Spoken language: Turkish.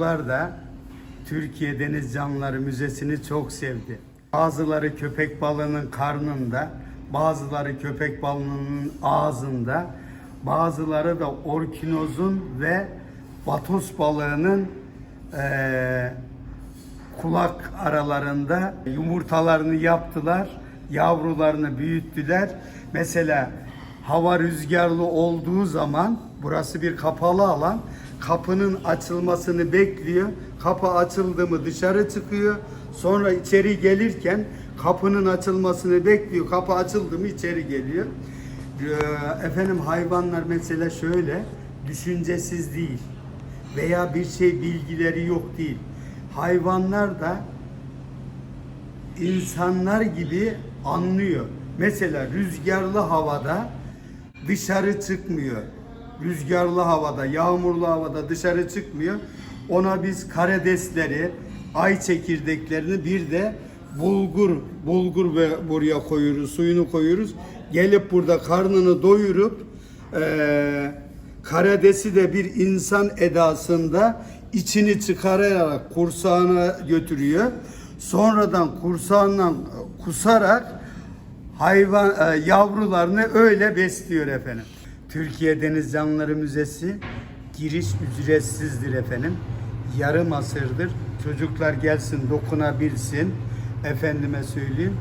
Çocuklar da Türkiye Deniz Canlıları Müzesi'ni çok sevdi. Bazıları köpek balığının karnında, bazıları köpek balığının ağzında, bazıları da orkinozun ve vatos balığının eee, kulak aralarında yumurtalarını yaptılar, yavrularını büyüttüler. Mesela hava rüzgarlı olduğu zaman burası bir kapalı alan. Kapının açılmasını bekliyor. Kapı açıldı mı dışarı çıkıyor. Sonra içeri gelirken kapının açılmasını bekliyor. Kapı açıldı mı içeri geliyor. Ee, Efendim hayvanlar mesela şöyle düşüncesiz değil veya bir şey bilgileri yok değil. Hayvanlar da insanlar gibi anlıyor. Mesela rüzgarlı havada dışarı çıkmıyor. Rüzgarlı havada, yağmurlu havada dışarı çıkmıyor. Ona biz karidesleri, ay çekirdeklerini bir de bulgur, bulgur ve buraya koyuyoruz, suyunu koyuyoruz. Gelip burada karnını doyurup eee karidesi de bir insan edasında içini çıkararak kursağına götürüyor. Sonradan kursağından kusarak hayvan e, yavrularını öyle besliyor efendim. Türkiye Deniz Canlıları Müzesi giriş ücretsizdir efendim. Yarım asırdır. Çocuklar gelsin, dokunabilsin. Efendime söyleyeyim.